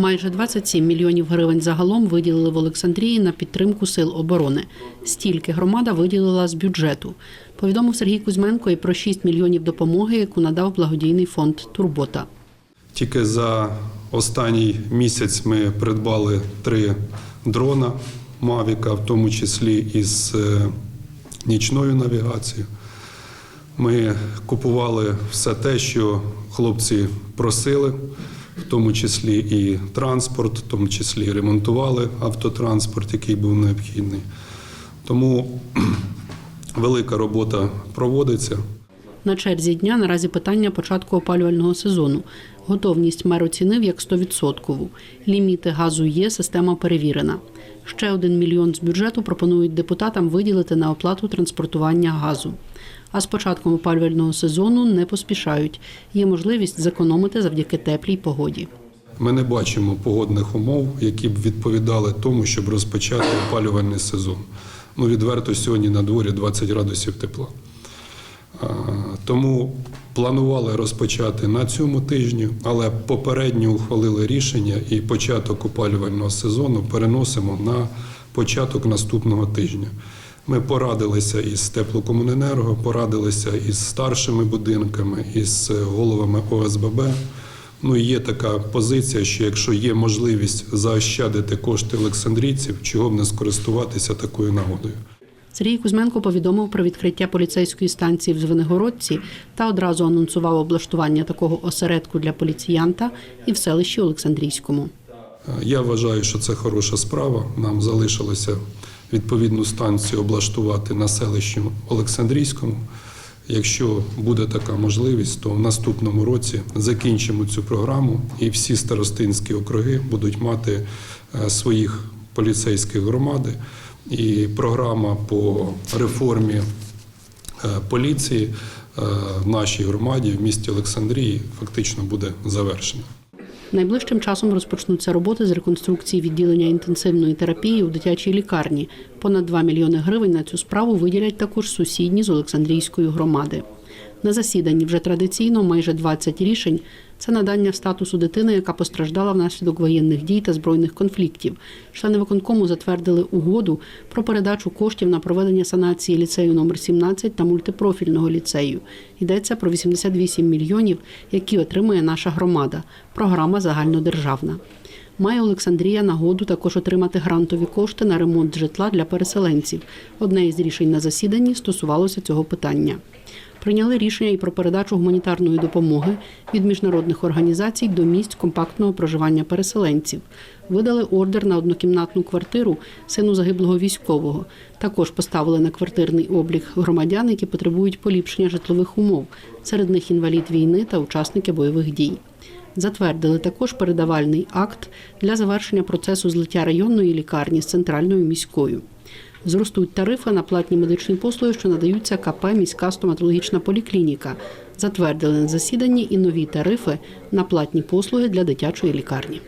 Майже 27 мільйонів гривень загалом виділили в Олександрії на підтримку сил оборони. Стільки громада виділила з бюджету. Повідомив Сергій Кузьменко і про 6 мільйонів допомоги, яку надав благодійний фонд Турбота. Тільки за останній місяць ми придбали три дрона Мавіка, в тому числі із е, нічною навігацією. Ми купували все те, що хлопці просили, в тому числі і транспорт, в тому числі і ремонтували автотранспорт, який був необхідний. Тому велика робота проводиться. На черзі дня наразі питання початку опалювального сезону. Готовність мер оцінив як 100%. Ліміти газу є, система перевірена. Ще один мільйон з бюджету пропонують депутатам виділити на оплату транспортування газу. А з початком опалювального сезону не поспішають. Є можливість зекономити завдяки теплій погоді. Ми не бачимо погодних умов, які б відповідали тому, щоб розпочати опалювальний сезон. Ну, відверто сьогодні на дворі 20 градусів тепла. Тому планували розпочати на цьому тижні, але попередньо ухвалили рішення і початок опалювального сезону переносимо на початок наступного тижня. Ми порадилися із теплокомуненерго, порадилися із старшими будинками, із головами ОСББ. Ну є така позиція, що якщо є можливість заощадити кошти олександрійців, чого б не скористуватися такою нагодою. Сергій Кузьменко повідомив про відкриття поліцейської станції в Звенигородці та одразу анонсував облаштування такого осередку для поліціянта і в селищі Олександрійському. Я вважаю, що це хороша справа. Нам залишилося відповідну станцію облаштувати на селищі Олександрійському. Якщо буде така можливість, то в наступному році закінчимо цю програму, і всі старостинські округи будуть мати е, своїх поліцейських громади. І програма по реформі е, поліції е, в нашій громаді в місті Олександрії фактично буде завершена. Найближчим часом розпочнуться роботи з реконструкції відділення інтенсивної терапії у дитячій лікарні. Понад 2 мільйони гривень на цю справу виділять також сусідні з Олександрійської громади. На засіданні вже традиційно майже 20 рішень. Це надання статусу дитини, яка постраждала внаслідок воєнних дій та збройних конфліктів. Члени виконкому затвердили угоду про передачу коштів на проведення санації ліцею номер 17 та мультипрофільного ліцею. Йдеться про 88 мільйонів, які отримує наша громада. Програма загальнодержавна. Має Олександрія нагоду також отримати грантові кошти на ремонт житла для переселенців. Одне із рішень на засіданні стосувалося цього питання. Прийняли рішення і про передачу гуманітарної допомоги від міжнародних організацій до місць компактного проживання переселенців. Видали ордер на однокімнатну квартиру сину загиблого військового. Також поставили на квартирний облік громадян, які потребують поліпшення житлових умов. Серед них інвалід війни та учасники бойових дій. Затвердили також передавальний акт для завершення процесу злиття районної лікарні з центральною міською. Зростуть тарифи на платні медичні послуги, що надаються КП міська стоматологічна поліклініка. Затвердили на засіданні і нові тарифи на платні послуги для дитячої лікарні.